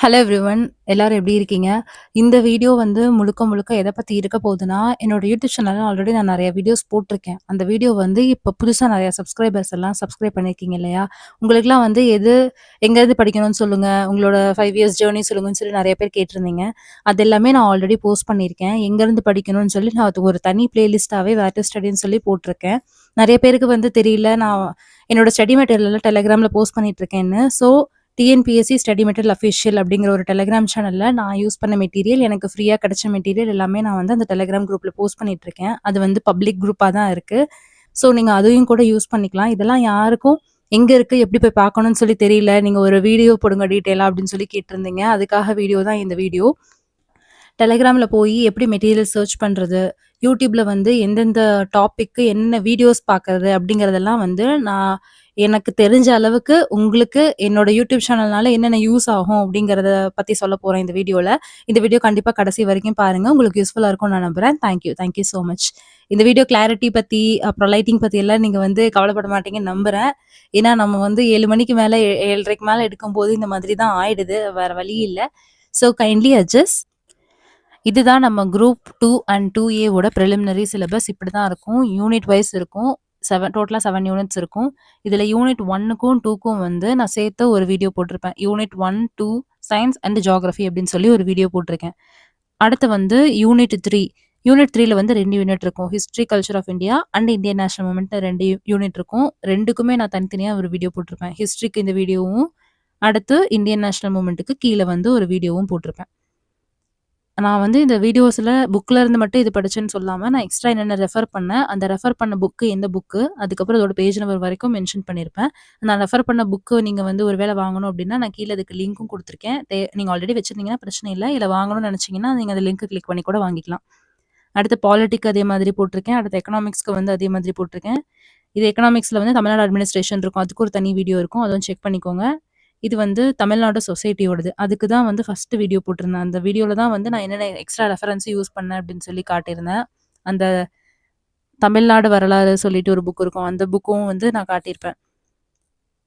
Hello everyone எல்லாரும் எப்படி இருக்கீங்க? இந்த வீடியோ வந்து முழுக்க முழுக்க எதை பத்தி இருக்க போகுதுன்னா, என்னோட யூடியூப் சேனல்ல ஆல்ரெடி நான் நிறைய வீடியோஸ் போட்டிருக்கேன். அந்த வீடியோ வந்து இப்போ புதுசாக நிறையா சப்ஸ்கிரைபர்ஸ் எல்லாம் சப்ஸ்கிரைப் பண்ணியிருக்கீங்க இல்லையா? உங்களுக்குலாம் வந்து எது எங்கேருந்து படிக்கணும்னு சொல்லுங்க. உங்களோட ஃபைவ் இயர்ஸ் ஜேர்னி சொல்லுங்கன்னு சொல்லி நிறைய பேர் கேட்டிருந்தீங்க. அது எல்லாமே நான் ஆல்ரெடி போஸ்ட் பண்ணியிருக்கேன். எங்கேருந்து படிக்கணும்னு சொல்லி நான் அது ஒரு தனி பிளேலிஸ்ட்டாவே வேர் ஸ்டடின்னு சொல்லி போட்டிருக்கேன். நிறைய பேருக்கு வந்து தெரியல. நான் என்னோட ஸ்டடி மெட்டீரியல் டெலிகிராமில் போஸ்ட் பண்ணிட்டு இருக்கேன்னு. So TNPSC study material official அப்படிங்கிற ஒரு டெலிகிராம் சேனலில் நான் யூஸ் பண்ண மெட்டீரியல் எனக்கு ஃப்ரீயாக கிடைச்ச மெட்டீரியல் எல்லாமே நான் வந்து அந்த டெலகிராம் குரூப்பில் போஸ்ட் பண்ணிட்டு இருக்கேன். அது வந்து பப்ளிக் குரூப்பாக தான் இருக்குது ஸோ நீங்கள் அதையும் கூட யூஸ் பண்ணிக்கலாம். இதெல்லாம் யாருக்கும் எங்கே இருக்கு, எப்படி போய் பார்க்கணும்னு சொல்லி தெரியல. நீங்கள் ஒரு வீடியோ போடுங்க டீட்டெயிலாக அப்படின்னு சொல்லி கேட்டிருந்தீங்க. அதுக்காக வீடியோ தான் இந்த வீடியோ. டெலகிராம்ல போய் எப்படி மெட்டீரியல் சர்ச் பண்ணுறது யூடியூப்ல வந்து எந்தெந்த டாப்பிக்கு என்ன வீடியோஸ் பார்க்கறது அப்படிங்கிறதெல்லாம் வந்து நான் எனக்கு தெரிஞ்ச அளவுக்கு உங்களுக்கு என்னோட யூடியூப் சேனல்னால என்னென்ன யூஸ் ஆகும் அப்படிங்கிறத பற்றி சொல்ல போகிறேன் இந்த வீடியோவில் இந்த வீடியோ கண்டிப்பாக கடைசி வரைக்கும் பாருங்கள் உங்களுக்கு யூஸ்ஃபுல்லாக இருக்கும்னு நான் நம்புகிறேன் thank you. Thank you much. இந்த வீடியோ கிளாரிட்டி பற்றி அப்புறம் லைட்டிங் பற்றி எல்லாம் நீங்கள் வந்து கவலைப்பட மாட்டீங்கன்னு நம்புகிறேன் ஏன்னா நம்ம வந்து ஏழு மணிக்கு மேலே ஏழரைக்கு மேலே எடுக்கும்போது இந்த மாதிரி தான் ஆயிடுது. வேறு வழி இல்லை ஸோ கைண்ட்லி அட்ஜஸ்ட். இதுதான் நம்ம குரூப் டூ அண்ட் டூ ஏவோட ப்ரிலிமினரி சிலபஸ் இப்படி தான் இருக்கும். யூனிட் வைஸ் இருக்கும். செவன் டோட்டலாக செவன் யூனிட்ஸ் இருக்கும். இதில் யூனிட் 1க்கும் 2க்கும் வந்து நான் சேர்த்து ஒரு வீடியோ போட்டிருப்பேன். Unit one two science and geography அப்படின்னு சொல்லி ஒரு வீடியோ போட்டிருக்கேன். அடுத்து வந்து யூனிட் த்ரீ யூனிட் த்ரீல வந்து ரெண்டு யூனிட் இருக்கும். History culture of India and Indian national movement ரெண்டு யூனிட் இருக்கும். ரெண்டுக்குமே நான் தனித்தனியாக ஒரு வீடியோ போட்டிருப்பேன். ஹிஸ்ட்ரிக்கு இந்த வீடியோவும், அடுத்து இந்தியன் நேஷனல் மூமெண்ட்டுக்கு கீழே வந்து ஒரு வீடியோவும் போட்டிருப்பேன். நான் வந்து இந்த வீடியோஸில் புக்கில் இருந்து மட்டும் இது படிச்சேன்னு சொல்லாமல் நான் எக்ஸ்ட்ரா என்னென்ன ரெஃபர் பண்ணேன், அந்த ரெஃபர் பண்ண புக்கு எந்த புக்கு, அதுக்கப்புறம் அதோட பேஜ் நம்பர் வரைக்கும் மென்ஷன் பண்ணியிருப்பேன். நான் ரெஃபர் பண்ண புக்கு நீங்கள் வந்து ஒரு வேளை வாங்கணும் அப்படின்னா, நான் கீழே அதுக்கு லிங்க்கும் கொடுத்துருக்கேன் தே நீங்கள் ஆல்ரெடி வச்சிருந்தீங்கன்னா பிரச்சனை இல்லை இல்லை வாங்கணும்னு நினச்சிங்கன்னா நீங்கள் அந்த லிங்க்கு கிளிக் பண்ணி கூட வாங்கிக்கலாம். அடுத்து பாலிட்டிக் அதே மாதிரி போட்டிருக்கேன். அடுத்து எக்கனாமிக்ஸ்க்கு வந்து அதே மாதிரி போட்டிருக்கேன். இது எக்கனாமிக்ஸில் வந்து தமிழ்நாடு அட்மினிஸ்ட்ரேஷன் இருக்கும். அதுக்கு ஒரு தனி வீடியோ இருக்கும். அதுவும் செக் பண்ணிக்கோங்க. இது வந்து தமிழ்நாடு சொசைட்டியோடது. அதுக்கு தான் வந்து ஃபர்ஸ்ட் வீடியோ போட்டிருந்தேன். அந்த வீடியோவில் தான் வந்து நான் என்னென்ன எக்ஸ்ட்ரா ரெஃபரன்ஸ் யூஸ் பண்ணேன் அப்படின்னு சொல்லி காட்டியிருந்தேன். அந்த தமிழ்நாடு வரலாறு சொல்லிட்டு ஒரு புக் இருக்கும். அந்த புக்கும் வந்து நான் காட்டியிருப்பேன்.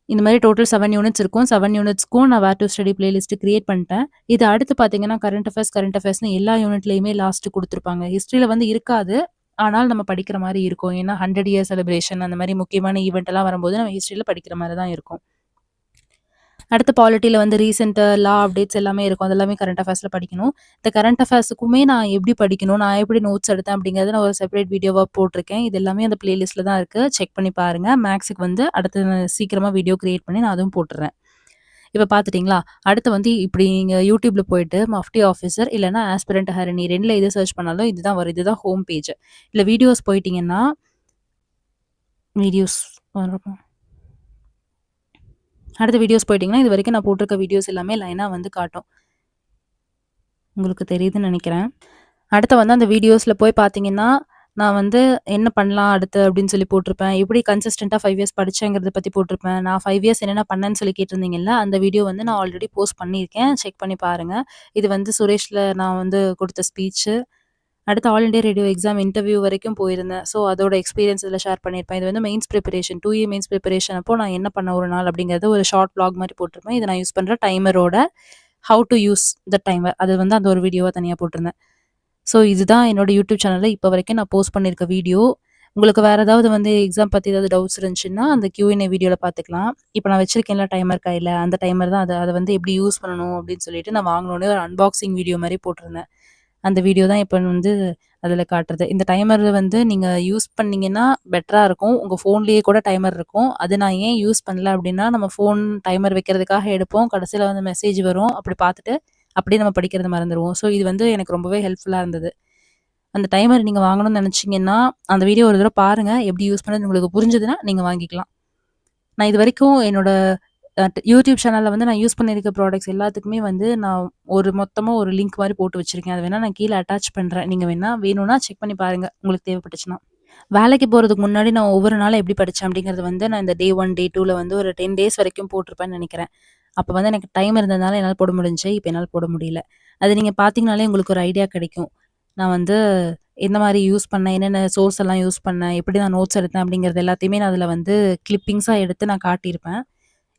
இந்த மாதிரி டோட்டல் செவன் யூனிட்ஸ் இருக்கும். செவன் யூனிட்ஸ்க்கும் நான் where to study playlist create பண்ணிட்டேன். இது அடுத்து பார்த்தீங்கன்னா, கரண்ட் அஃபேர்ஸ் கரண்ட் அஃபேர்ஸ்னு எல்லா யூனிட்லையுமே லாஸ்ட் கொடுத்துருப்பாங்க ஹிஸ்ட்ரியில் வந்து இருக்காது. ஆனால் நம்ம படிக்கிற மாதிரி இருக்கும். ஏன்னா 100 இயர் செலிப்ரேஷன் அந்த மாதிரி முக்கியமான ஈவெண்ட் எல்லாம் வரும்போது நம்ம ஹிஸ்ட்ரியில் படிக்கிற மாதிரி தான் இருக்கும். அடுத்த பாலிட்டியில் வந்து ரீசென்ட் லா அப்டேட்ஸ் எல்லாமே இருக்கும். அதெல்லாமே கரண்ட் அஃபேர்ஸில் படிக்கணும். இந்த கரண்ட் அஃபேர்ஸுக்குமே நான் எப்படி படிக்கணும், நான் எப்படி நோட்ஸ் எடுத்தேன் அப்படிங்கிறது நான் ஒரு செப்பரேட் வீடியோவாக போட்டிருக்கேன். இது எல்லாமே அந்த பிளேலிஸ்ட்டில் தான் இருக்குது செக் பண்ணி பாருங்கள் மேக்ஸுக்கு வந்து அடுத்து நான் வீடியோ க்ரியேட் பண்ணி நான் அதுவும் போட்டுறேன். இப்போ பார்த்துட்டிங்களா அடுத்து வந்து இப்படி நீங்கள் யூடியூப்பில் போயிட்டு மஃப்டி ஆஃபீஸர் இல்லைனா ஆஸ்பிரண்ட் ஹரணி ரெண்டில் எது சர்ச் பண்ணாலும் இதுதான் வரும். இதுதான் ஹோம் பேஜ். இல்லை வீடியோஸ் போயிட்டீங்கன்னா வீடியோஸ் வரும். அடுத்த வீடியோஸ் போயிட்டீங்கன்னா, இதுவரைக்கும் நான் போட்டிருக்க வீடியோஸ் எல்லாமே லைனாக வந்து காட்டும். உங்களுக்கு தெரியுதுன்னு நினைக்கிறேன். அடுத்து வந்து அந்த வீடியோஸில் போய் பார்த்தீங்கன்னா, நான் வந்து என்ன பண்ணலாம் அடுத்து அப்படின்னு சொல்லி போட்டிருப்பேன். எப்படி கன்சிஸ்டண்ட்டாக ஃபைவ் இயர்ஸ் படிச்சேங்கிறத பற்றி போட்டிருப்பேன். நான் ஃபைவ் இயர்ஸ் என்னென்ன பண்ணேன்னு சொல்லி கேட்டிருந்தீங்கல்ல, அந்த வீடியோ வந்து நான் ஆல்ரெடி போஸ்ட் பண்ணியிருக்கேன். செக் பண்ணி பாருங்கள் இது வந்து சுரேஷில் நான் வந்து கொடுத்த ஸ்பீச்சு. அடுத்து All India Radio exam interview வரைக்கும் போயிருந்தேன். ஸோ அதோட எக்ஸ்பீரியன்ஸ் இதில் ஷேர் பண்ணியிருப்பேன். இது வந்து மெயின்ஸ் ப்ரிப்பரேஷன் 2ஏ மெயின்ஸ் ப்ரிப்பரேஷன் அப்போ நான் என்ன பண்ண ஒரு நாள் அப்படிங்கிறத ஒரு ஷார்ட் பிளாக் மாதிரி போட்டிருப்பேன். இதை நான் யூஸ் பண்ணுற டைமரோட how to use the timer அது வந்து அந்த ஒரு வீடியோவாக தனியாக போட்டிருந்தேன். ஸோ இதுதான் என்னோட யூடியூப் சேனலில் இப்போ வரைக்கும் நான் போஸ்ட் பண்ணியிருக்க வீடியோ. உங்களுக்கு வேறு ஏதாவது வந்து எக்ஸாம் பற்றி ஏதாவது டவுட்ஸ் இருந்துச்சுன்னா, அந்த கியூஎன்ஏ வீடியோவில் பார்த்துக்கலாம். இப்போ நான் வச்சிருக்கேன்ல டைமர் கையில் அந்த டைமர் தான் அதை அதை வந்து எப்படி யூஸ் பண்ணணும் அப்படின்னு சொல்லிட்டு நான் வாங்கினோடனே ஒரு அன்பாக்சிங் வீடியோ மாதிரி போட்டிருந்தேன். அந்த வீடியோ தான் இப்போ வந்து அதில் காட்டுறது. இந்த டைமர் வந்து நீங்கள் யூஸ் பண்ணீங்கன்னா பெட்டராக இருக்கும். உங்கள் ஃபோன்லேயே கூட டைமர் இருக்கும். அது நான் ஏன் யூஸ் பண்ணல அப்படின்னா, நம்ம ஃபோன் டைமர் வைக்கிறதுக்காக எடுப்போம். கடைசியில் வந்து மெசேஜ் வரும். அப்படி பார்த்துட்டு, அப்படியே நம்ம படிக்கிறத மறந்துடுவோம் ஸோ இது வந்து எனக்கு ரொம்பவே ஹெல்ப்ஃபுல்லாக இருந்தது. அந்த டைமர் நீங்கள் வாங்கணும்னு நினச்சிங்கன்னா அந்த வீடியோ ஒரு தடவை பாருங்கள் எப்படி யூஸ் பண்ணுறது உங்களுக்கு புரிஞ்சதுன்னா, நீங்கள் வாங்கிக்கலாம். நான் இது வரைக்கும் என்னோடய யூடியூப் சேனலில் வந்து நான் யூஸ் பண்ணியிருக்க ப்ராடக்ட்ஸ் எல்லாத்துக்குமே வந்து நான் ஒரு மொத்தமாக ஒரு லிங்க் மாதிரி போட்டு வச்சுருக்கேன் அது வேணால் நான் கீழே அட்டாச் பண்ணுறேன் நீங்கள் வேணால் வேணும்னா செக் பண்ணி பாருங்கள் உங்களுக்கு தேவைப்பட்டுச்சுன்னா. வேலைக்கு போகிறதுக்கு முன்னாடி நான் ஒவ்வொரு நாளும் எப்படி படித்தேன் அப்படிங்கிறது வந்து நான் இந்த டே ஒன் டே டூவில் வந்து ஒரு 10 டேஸ் வரைக்கும் போட்டிருப்பேன்னு நினைக்கிறேன். அப்போ வந்து எனக்கு டைம் இருந்ததுனால என்னால் போட முடிஞ்சு இப்போ என்னால் போட முடியல. அது நீங்கள் பார்த்தீங்கனாலே உங்களுக்கு ஒரு ஐடியா கிடைக்கும். நான் வந்து எந்த மாதிரி யூஸ் பண்ணேன், என்னென்ன சோர்ஸ் எல்லாம் யூஸ் பண்ணேன், எப்படி நான் நோட்ஸ் எடுத்தேன் அப்படிங்கிறது எல்லாத்தையுமே நான் அதில் வந்து கிளிப்பிங்ஸாக எடுத்து நான் காட்டியிருப்பேன்.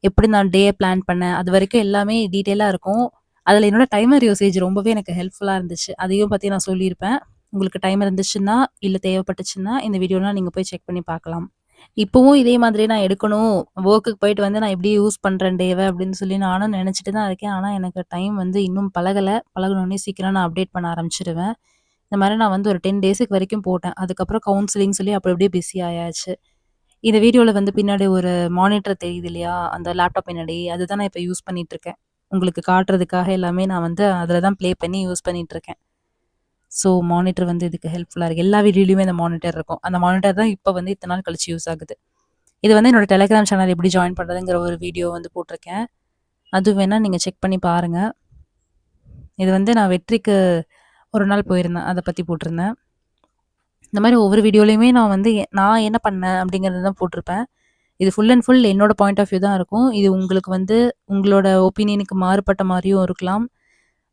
எப்படி நான் டே பிளான் பண்ணேன், அது வரைக்கும் எல்லாமே டீட்டெயிலாக இருக்கும். அதில் என்னோட டைமர் யூசேஜ் ரொம்பவே எனக்கு ஹெல்ப்ஃபுல்லாக இருந்துச்சு. அதையும் பற்றி நான் சொல்லியிருப்பேன். உங்களுக்கு டைம் இருந்துச்சுன்னா இல்லை தேவைப்பட்டுச்சுன்னா இந்த வீடியோலாம் நீங்கள் போய் செக் பண்ணி பார்க்கலாம். இப்போவும் இதே மாதிரி நான் எடுக்கணும். ஒர்க்குக்கு போயிட்டு வந்து நான் எப்படி யூஸ் பண்ணுறேன் டேவை அப்படின்னு சொல்லி நானும் நினச்சிட்டு தான் இருக்கேன். ஆனால் எனக்கு டைம் வந்து இன்னும் பழகலை. பழகணுன்னே சீக்கிரம் நான் அப்டேட் பண்ண ஆரம்பிச்சிடுவேன் இந்த மாதிரி நான் வந்து ஒரு டென் டேஸுக்கு வரைக்கும் போட்டேன். அதுக்கப்புறம் கவுன்சிலிங் சொல்லி அப்படி அப்படியே பிஸி ஆயாச்சு. இந்த வீடியோவில் வந்து பின்னாடி ஒரு மானிட்டர் தெரியுது இல்லையா? அந்த லேப்டாப் பின்னாடி. அதுதான் நான் இப்போ யூஸ் பண்ணிட்டு இருக்கேன் உங்களுக்கு காட்டுறதுக்காக எல்லாமே நான் வந்து அதில் தான் ப்ளே பண்ணி யூஸ் பண்ணிட்டு இருக்கேன் ஸோ மானிட்டர் வந்து இதுக்கு ஹெல்ப்ஃபுல்லாக இருக்குது எல்லா வீடியோலையுமே அந்த மானிட்டர் இருக்கும். அந்த மானிட்டர் தான் இப்போ வந்து இத்தனை நாள் கழிச்சு யூஸ் ஆகுது. இது வந்து என்னோட டெலிகிராம் சேனல் எப்படி ஜாயின் பண்ணுறதுங்கிற ஒரு வீடியோ வந்து போட்டிருக்கேன். அது வேணால் நீங்கள் செக் பண்ணி பாருங்கள் இது வந்து நான் வெற்றிக்கு ஒரு நாள் போயிருந்தேன். அதை பற்றி போட்டிருந்தேன். இந்த மாதிரி ஒவ்வொரு வீடியோலையுமே நான் வந்து நான் என்ன பண்ணேன் அப்படிங்கிறது தான் போட்டிருப்பேன். இது ஃபுல் அண்ட் ஃபுல் என்னோட பாயிண்ட் ஆஃப் வியூ தான் இருக்கும். இது உங்களுக்கு வந்து உங்களோட ஒப்பீனியனுக்கு மாறுபட்ட மாதிரியும் இருக்கலாம்.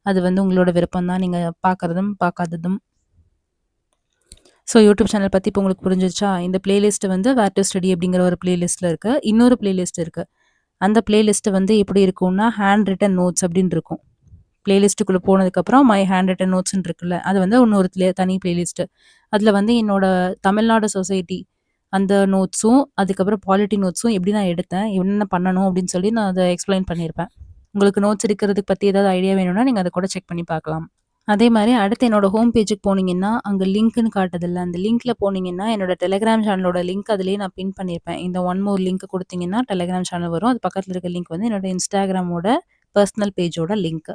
அது வந்து உங்களோட விருப்பம் தான். நீங்கள் பார்க்குறதும் பார்க்காததும் ஸோ யூடியூப் சேனல் பற்றி இப்போ உங்களுக்கு புரிஞ்சிருச்சா? இந்த பிளேலிஸ்ட் வந்து வேர் டு ஸ்டடி அப்படிங்கிற ஒரு பிளேலிஸ்ட்டில் இருக்குது இன்னொரு பிளேலிஸ்ட் இருக்குது அந்த பிளேலிஸ்ட்டு வந்து எப்படி இருக்கும்னா ஹேண்ட் ரிட்டன் நோட்ஸ் அப்படின்னு இருக்கும். பிளேலிஸ்ட்டுக்குள்ளே போனதுக்கப்புறம் மை ஹேண்ட் ரிட்டன் நோட்ஸ்னு இருக்குல்ல அது வந்து இன்னொரு தனி பிளேலிஸ்ட்டு அதில் வந்து என்னோட தமிழ்நாடு சொசைட்டி அந்த நோட்ஸும் அதுக்கப்புறம் பாலிட்டி நோட்ஸும் எப்படி நான் எடுத்தேன் என்னென்ன பண்ணணும் அப்படின்னு சொல்லி நான் அதை எக்ஸ்பிளைன் பண்ணியிருப்பேன். உங்களுக்கு நோட்ஸ் எடுக்கிறதுக்கு பற்றி ஏதாவது ஐடியா வேணும்னா நீங்கள் அதை கூட செக் பண்ணி பார்க்கலாம். அதே மாதிரி அடுத்து என்னோட ஹோம் பேஜுக்கு போனீங்கன்னா அங்கே லிங்க்னு காட்டுதில்ல அந்த லிங்க்ல போனீங்கன்னா என்னோட டெலிகிராம் சேனலோட லிங்க் அதுலேயே நான் பின் பண்ணியிருப்பேன். இந்த ஒன் மோர் லிங்க் கொடுத்தீங்கன்னா டெலிகிராம் சேனல் வரும். அது பக்கத்தில் இருக்க லிங்க் வந்து என்னோட இன்ஸ்டாகிராமோட பர்சனல் பேஜோட லிங்க்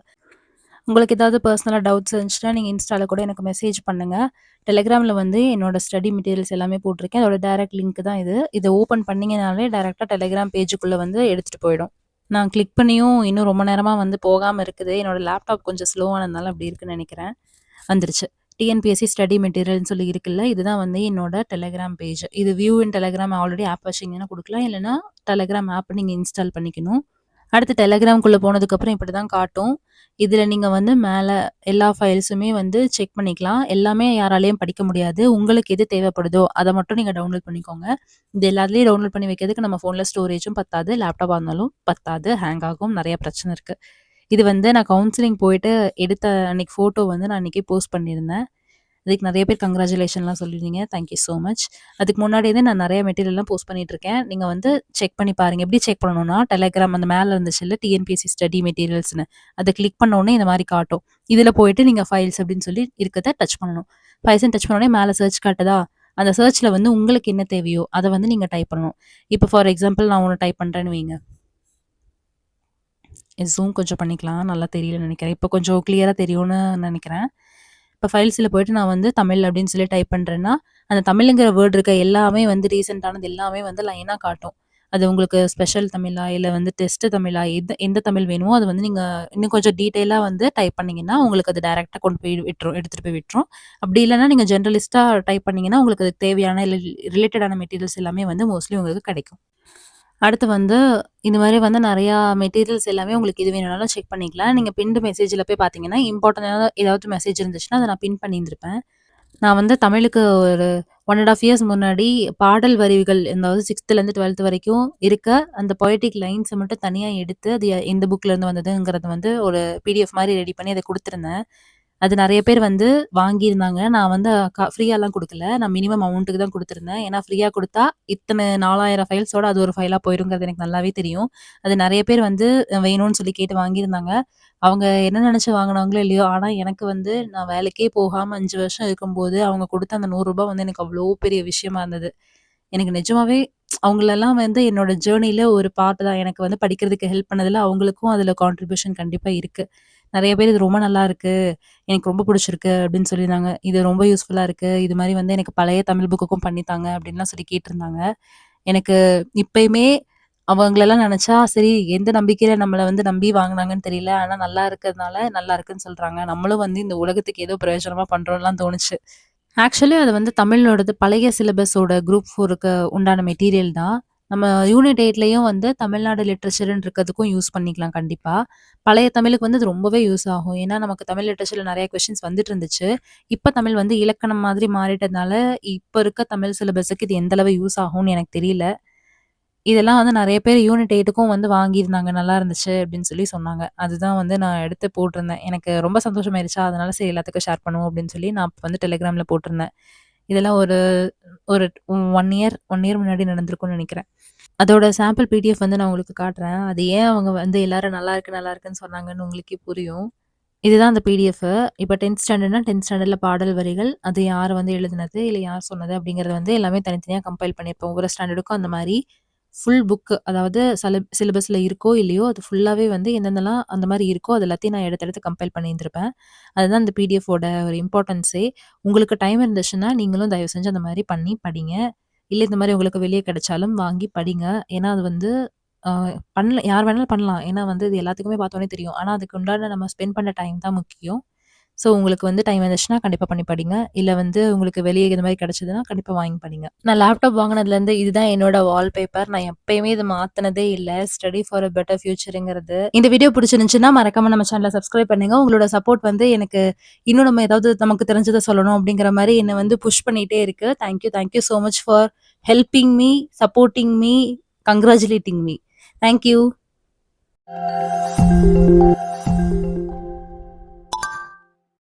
உங்களுக்கு ஏதாவது பர்சனலாக டவுட்ஸ் இருந்துச்சுன்னா நீங்கள் இன்ஸ்டாவில் கூட எனக்கு மெசேஜ் பண்ணுங்கள் டெலிகிராமில் வந்து என்னோட ஸ்டடி மெட்டீரியல்ஸ் எல்லாமே போட்டிருக்கேன். அதோட டேரக்ட் லிங்க் தான் இது. இதை ஓப்பன் பண்ணிங்கனாலே டேரெக்டாக டெலிகிராம் பேஜுக்குள்ளே வந்து எடுத்துகிட்டு போயிடும். நான் கிளிக் பண்ணியும் இன்னும் ரொம்ப நேரமாக வந்து போகாமல் இருக்குது. என்னோட லேப்டாப் கொஞ்சம் ஸ்லோவானதுனால அப்படி இருக்குன்னு நினைக்கிறேன். வந்துருச்சு. டிஎன்பிஎஸ்சி ஸ்டடி மெட்டீரியல்னு சொல்லி இருக்குல்ல இதுதான் வந்து என்னோட டெலிகிராம் பேஜ் இது view in Telegram already app வச்சிங்கன்னா கொடுக்கலாம். இல்லைனா டெலகிராம் ஆப் நீங்கள் இன்ஸ்டால் பண்ணிக்கணும். அடுத்து டெலகிராம்குள்ளே போனதுக்கப்புறம் இப்படி தான் காட்டும். இதில் நீங்கள் வந்து மேலே எல்லா ஃபைல்ஸுமே வந்து செக் பண்ணிக்கலாம். எல்லாமே யாராலையும் படிக்க முடியாது. உங்களுக்கு எது தேவைப்படுதோ அதை மட்டும் நீங்கள் டவுன்லோட் பண்ணிக்கோங்க. இது எல்லாத்துலேயும் டவுன்லோட் பண்ணி வைக்கிறதுக்கு நம்ம ஃபோனில் ஸ்டோரேஜும் பத்தாது. லேப்டாப்பாக இருந்தாலும் பத்தாது. ஹேங் ஆகும். நிறைய பிரச்சனை இருக்குது இது வந்து நான் கவுன்சிலிங் போயிட்டு எடுத்த அன்னைக்கு ஃபோட்டோ வந்து நான் அன்றைக்கி போஸ்ட் பண்ணியிருந்தேன். அதுக்கு நிறைய பேர் கங்க்ராச்சுலேஷன்லாம் சொல்லியிருந்தீங்க. தேங்க்யூ ஸோ மச் அதுக்கு முன்னாடி தான் நான் நிறைய மெட்டீரியல்லாம் போஸ்ட் பண்ணிட்டு இருக்கேன் நீங்கள் வந்து செக் பண்ணி பாருங்க. எப்படி செக் பண்ணணும்னா டெலிகிராம் அந்த மேலே இருந்துச்சு இல்லை? டிஎன்பிஎஸ்சி ஸ்டடி மெட்டீரியல்ஸ்னு அதை கிளிக் பண்ணோடனே இந்த மாதிரி காட்டும். இதில் போயிட்டு நீங்கள் ஃபைல்ஸ் அப்படின்னு சொல்லி இருக்கிறத டச் பண்ணணும். ஃபைல்ஸ்ன்னு டச் பண்ண உடனே மேலே சர்ச் காட்டுதா? அந்த சர்ச்சில் வந்து உங்களுக்கு என்ன தேவையோ அதை வந்து நீங்கள் டைப் பண்ணணும். இப்போ ஃபார் எக்ஸாம்பிள் நான் ஒன்று டைப் பண்ணுறேன்னு வைங்க. ஜூம் கொஞ்சம் பண்ணிக்கலாம். நல்லா தெரியலன்னு நினைக்கிறேன். இப்போ கொஞ்சம் கிளியராக தெரியும்னு நினைக்கிறேன். இப்போ ஃபைல்ஸில் போயிட்டு நான் வந்து தமிழ் அப்படின்னு சொல்லி டைப் பண்ணுறேன்னா அந்த தமிழுங்கிற வேர்ட் இருக்க எல்லாமே வந்து ரீசெண்டானது எல்லாமே வந்து லைனாக காட்டும். அது உங்களுக்கு ஸ்பெஷல் தமிழா இல்லை வந்து டெஸ்ட் தமிழா எந்த எந்த தமிழ் வேணுமோ அது வந்து நீங்கள் இன்னும் கொஞ்சம் டீட்டெயிலாக வந்து டைப் பண்ணிங்கன்னா உங்களுக்கு அது டைரெக்டாக கொண்டு போய் விட்டுரும் எடுத்துகிட்டு போய் விட்டுரும். அப்படி இல்லைன்னா நீங்கள் ஜென்ரலிஸ்ட்டாக டைப் பண்ணிங்கன்னா உங்களுக்கு அதுக்கு தேவையான இல்லை ரிலேட்டடான மெட்டீரியல்ஸ் எல்லாமே வந்து மோஸ்ட்லி உங்களுக்கு கிடைக்கும். அடுத்து வந்து இந்த மாதிரி வந்து நிறையா மெட்டீரியல்ஸ் எல்லாமே உங்களுக்கு இது வேணும்னாலும் செக் பண்ணிக்கலாம். நீங்கள் பின் மெசேஜில் போய் பார்த்தீங்கன்னா இம்பார்ட்டண்டான ஏதாவது மெசேஜ் இருந்துச்சுன்னா அதை நான் பின் பண்ணியிருந்திருப்பேன். நான் வந்து தமிழுக்கு ஒரு ஒன் அண்ட் ஆஃப் இயர்ஸ் முன்னாடி பாடல் வரிகள் அதாவது சிக்ஸ்த்துலேருந்து டுவெல்த் வரைக்கும் இருக்க அந்த பொயட்டிக் லைன்ஸை மட்டும் தனியாக எடுத்து அது எந்த புக்லேருந்து வந்ததுங்கிறது வந்து ஒரு பிடிஎஃப் மாதிரி ரெடி பண்ணி அதை கொடுத்துருந்தேன். அது நிறைய பேர் வந்து வாங்கியிருந்தாங்க. நான் வந்து ஃப்ரீயாலாம் கொடுக்கல. நான் மினிமம் அமௌண்ட்டுக்கு தான் கொடுத்துருந்தேன். ஏன்னா ஃப்ரீயாக கொடுத்தா இத்தனை நாலாயிரம் ஃபைல்ஸோட அது ஒரு ஃபைலாக போயிருங்கிறது எனக்கு நல்லாவே தெரியும். அது நிறைய பேர் வந்து வேணும்னு சொல்லி கேட்டு வாங்கியிருந்தாங்க. அவங்க என்ன நினச்சி வாங்கினாங்களோ இல்லையோ ஆனால் எனக்கு வந்து நான் வேலைக்கே போகாமல் அஞ்சு வருஷம் இருக்கும்போது அவங்க கொடுத்த அந்த நூறுரூபா வந்து எனக்கு அவ்வளோ பெரிய விஷயமா இருந்தது. எனக்கு நிஜமாவே அவங்களெல்லாம் வந்து என்னோட ஜேர்னியில் ஒரு பார்ட் தான். எனக்கு வந்து படிக்கிறதுக்கு ஹெல்ப் பண்ணதில் அவங்களுக்கும் அதில் கான்ட்ரிபியூஷன் கண்டிப்பாக இருக்குது நிறைய பேர் இது ரொம்ப நல்லா இருக்கு எனக்கு ரொம்ப பிடிச்சிருக்கு அப்படின்னு சொல்லியிருந்தாங்க. இது ரொம்ப யூஸ்ஃபுல்லாக இருக்குது இது மாதிரி வந்து எனக்கு பழைய தமிழ் புக்குக்கும் பண்ணித்தாங்க அப்படின்லாம் சொல்லி கேட்டிருந்தாங்க. எனக்கு இப்பயுமே அவங்களெல்லாம் நினச்சா சரி எந்த நம்பிக்கையில நம்மளை வந்து நம்பி வாங்கினாங்கன்னு தெரியல. ஆனால் நல்லா இருக்கிறதுனால நல்லா இருக்குன்னு சொல்கிறாங்க நம்மளும் வந்து இந்த உலகத்துக்கு ஏதோ பிரயோஜனமாக பண்ணுறோம்லாம் தோணுச்சு. ஆக்சுவலி அது வந்து தமிழோடது பழைய சிலபஸோட குரூப் ஃபோருக்கு உண்டான மெட்டீரியல் தான். நம்ம யூனிட் எயிட்லேயும் வந்து தமிழ்நாடு லிட்ரேச்சர்னு இருக்கிறதுக்கும் யூஸ் பண்ணிக்கலாம் கண்டிப்பாக பழைய தமிழுக்கு வந்து அது ரொம்பவே யூஸ் ஆகும் ஏன்னா நமக்கு தமிழ் லிட்ரேச்சரில் நிறைய கொஷின்ஸ் வந்துட்டு இருந்துச்சு இப்போ தமிழ் வந்து இலக்கணம் மாதிரி மாறிட்டதுனால இப்போ இருக்க தமிழ் சிலபஸுக்கு இது எந்தளவு யூஸ் ஆகும்னு எனக்கு தெரியல இதெல்லாம் வந்து நிறைய பேர் யூனிட் எயிட்டுக்கும் வந்து வாங்கியிருந்தாங்க. நல்லா இருந்துச்சு அப்படின்னு சொல்லி சொன்னாங்க. அதுதான் வந்து நான் எடுத்து போட்டிருந்தேன். எனக்கு ரொம்ப சந்தோஷமாயிருச்சா, அதனால சரி எல்லாத்துக்கும் ஷேர் பண்ணுவோம் அப்படின்னு சொல்லி நான் வந்து டெலிகிராமில் போட்டிருந்தேன். இதெல்லாம் ஒரு ஒரு ஒன் இயர் ஒன் இயர் முன்னாடி நடந்திருக்கும்னு நினைக்கிறேன் அதோட சாம்பிள் பிடிஎஃப் வந்து நான் உங்களுக்கு காட்டுறேன். அது ஏன் அவங்க வந்து எல்லாரும் நல்லாருக்கு, நல்லாருக்குன்னு சொன்னாங்கன்னு உங்களுக்கே புரியும். இதுதான் அந்த பிடிஎஃப். இப்போ டென்த் ஸ்டாண்டர்ட்னா டென்த் ஸ்டாண்டர்டில் பாடல் வரிகள், அது யார் வந்து எழுதினது, இல்லை யார் சொன்னது அப்படிங்கிறது வந்து எல்லாமே தனித்தனியாக கம்பைல் பண்ணியிருப்போம் ஒவ்வொரு ஸ்டாண்டர்டுக்கும் அந்த மாதிரி ஃபுல் புக்கு அதாவது சில சிலபஸில் இருக்கோ இல்லையோ, அது ஃபுல்லாகவே வந்து எந்தெந்தலாம் அந்த மாதிரி இருக்கோ, அது எல்லாத்தையும் நான் எடுத்து எடுத்து கம்பைல் பண்ணியிருந்திருப்பேன். அதுதான் அந்த பிடிஎஃப்போட ஒரு இம்பார்ட்டன்ஸே. உங்களுக்கு டைம் இருந்துச்சுன்னா, நீங்களும் தயவு செஞ்சு அந்த மாதிரி பண்ணி படிங்க. இல்லை இந்த மாதிரி உங்களுக்கு வெளியே கிடைச்சாலும் வாங்கி படிங்க. ஏன்னா அது வந்து பண்ணல யார் வேணாலும் பண்ணலாம். ஏன்னா வந்து இது எல்லாத்துக்குமே பார்த்தோன்னே தெரியும். ஆனால் அதுக்கு உண்டான நம்ம ஸ்பெண்ட் பண்ண டைம் தான் முக்கியம். ஸோ உங்களுக்கு வந்து டைம் இருந்துச்சுன்னா கண்டிப்பாக பண்ணி படிங்க. இல்லை வந்து உங்களுக்கு வெளியே இந்த மாதிரி கிடச்சதுன்னா கண்டிப்பாக வாங்கி படிங்க. நான் லேப்டாப் வாங்கினதுலேருந்து இதுதான் என்னோட வால்பேப்பர். நான் எப்பயுமே இது மாற்றினதே இல்லை ஸ்டடி ஃபார் அ பெட்டர் ஃபியூச்சருங்கிறது இந்த வீடியோ பிடிச்சிருந்துச்சுன்னா மறக்காம நம்ம சேனலை சப்ஸ்கிரைப் பண்ணுங்க. உங்களோட சப்போர்ட் வந்து எனக்கு இன்னும் நம்ம ஏதாவது நமக்கு தெரிஞ்சதை சொல்லணும் அப்படிங்கிற மாதிரி என்னை வந்து புஷ் பண்ணிகிட்டே இருக்கு. Thank you thank you much for helping me, supporting me, congratulating me. Thank you.